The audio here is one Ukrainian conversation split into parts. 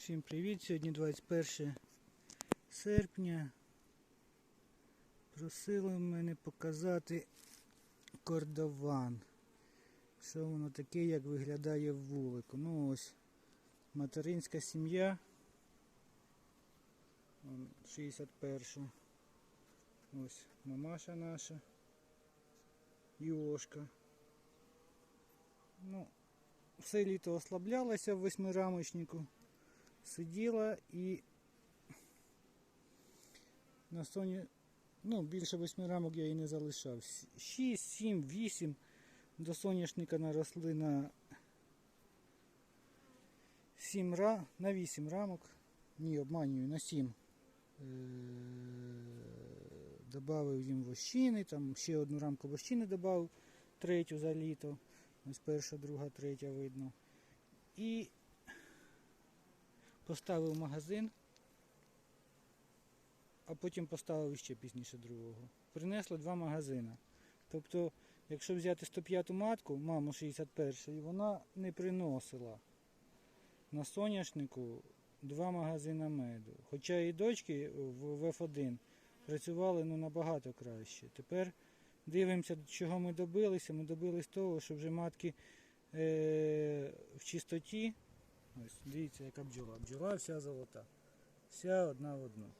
Всім привіт! Сьогодні 21 серпня. Просили мене показати кордован. Що воно таке, як виглядає в вулику. Ну ось материнська сім'я. Вон 61. Ось мамаша наша. Йошка. Ну, все літо ослаблялася в восьмирамочнику сиділа і на соні, ну, більше восьми рамок я і не залишав. 6, 7, 8 до соняшника наросли на 7 ра, на 8 рамок. Ні, обманюю, на 7. Е, Добавив їм вощини, там ще одну рамку вощини додав, третю за літо. Ось перша, друга, третя видно. І поставив магазин, а потім поставив ще пізніше другого. Принесли два магазини. Тобто, якщо взяти 105-ту матку, маму 61-ї, вона не приносила на соняшнику два магазини меду. Хоча і дочки в F1 працювали ну, набагато краще. Тепер дивимося, чого ми добилися. Ми добились того, що вже матки е- в чистоті. Ось, дивіться, яка бджола. Вся золота. Вся одна в одну.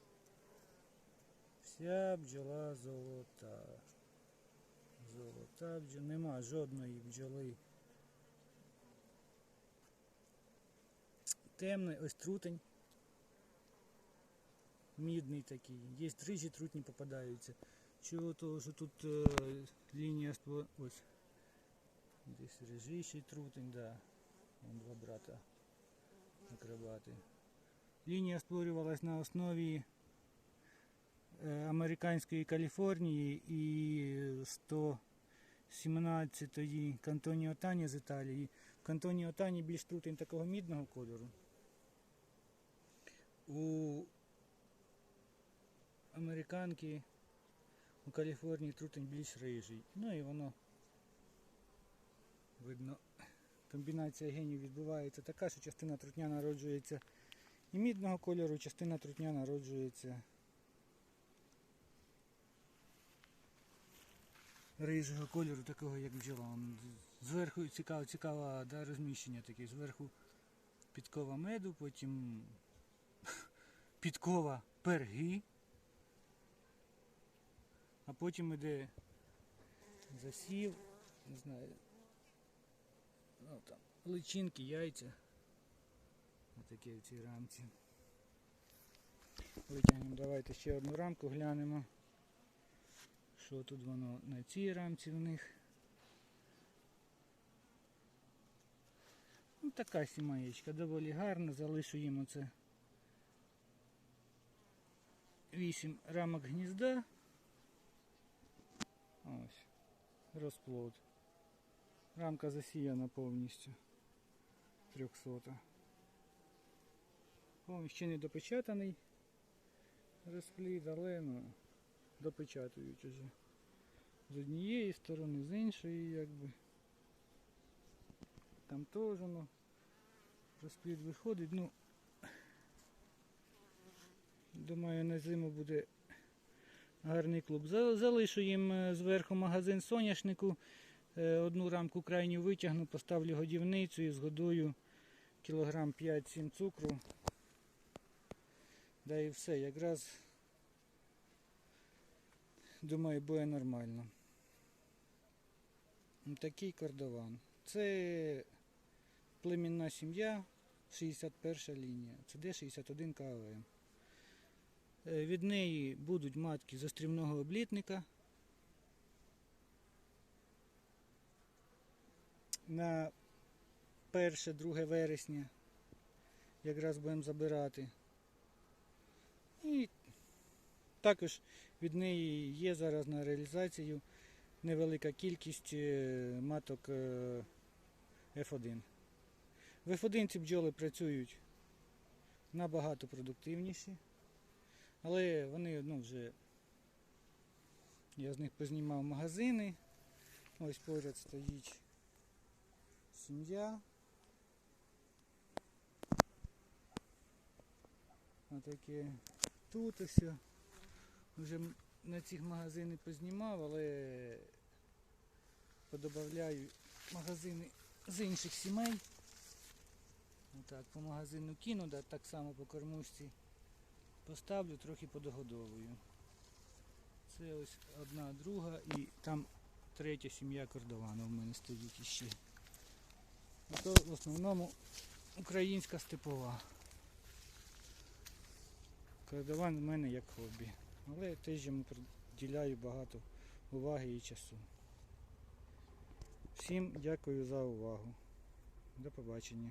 Вся бджола золота. Золота бджола. Нема жодної бджоли. Темний, ось трутень. Мідний такий. Є тричі трутні попадаються. Чого того, що тут е, лінія. Ось. Десь режищий трутень, да. Вон два брата акробати. Лінія створювалась на основі е, американської Каліфорнії і 117-ї кантоні Отані з Італії. В кантоні більш трутень такого мідного кольору. У американки у Каліфорнії трутень більш рижий. Ну і воно видно комбінація генів відбувається така, що частина трутня народжується і мідного кольору, частина трутня народжується рижого кольору, такого як бджола. Зверху цікаве, цікаве да, розміщення таке. Зверху підкова меду, потім підкова перги, а потім іде засів, не знаю. Ну, там, личинки, яйця. Отакі в цій рамці. Витягнемо, давайте ще одну рамку глянемо. Що тут воно на цій рамці в них. Ну, така сімаєчка, доволі гарна, залишу їм оце 8 рамок гнізда. Ось. Розплод. Рамка засіяна повністю. 300. О, ще не допечатаний розплід, але ну, допечатують уже. З однієї сторони, з іншої якби. Там теж ну, розплід виходить. Ну, думаю, на зиму буде гарний клуб. Залишу їм е, зверху магазин соняшнику. Е, Одну рамку крайню витягну, поставлю годівницю і згодую кілограм 5-7 цукру. Да і все, якраз думаю, буде нормально. Такий кордован. Це племінна сім'я, 61 лінія. Це Д61 КВМ. Е, Від неї будуть матки з острівного облітника. На 1-2 вересня якраз будемо забирати. І також від неї є зараз на реалізацію невелика кількість е, маток е, F1. В F1 ці бджоли працюють набагато продуктивніші, але вони ну, вже я з них познімав магазини. Ось поряд стоїть сім'я. Отаке. Тут ось. Вже на цих магазини познімав, але подобавляю магазини з інших сімей. Отак, по магазину кину, да, так само по кормушці поставлю, трохи подогодовую. Це ось одна, друга і там третя сім'я кордовану в мене стоїть іще. А то в основному українська степова. Кордован в мене як хобі. Але теж йому приділяю багато уваги і часу. Всім дякую за увагу. До побачення.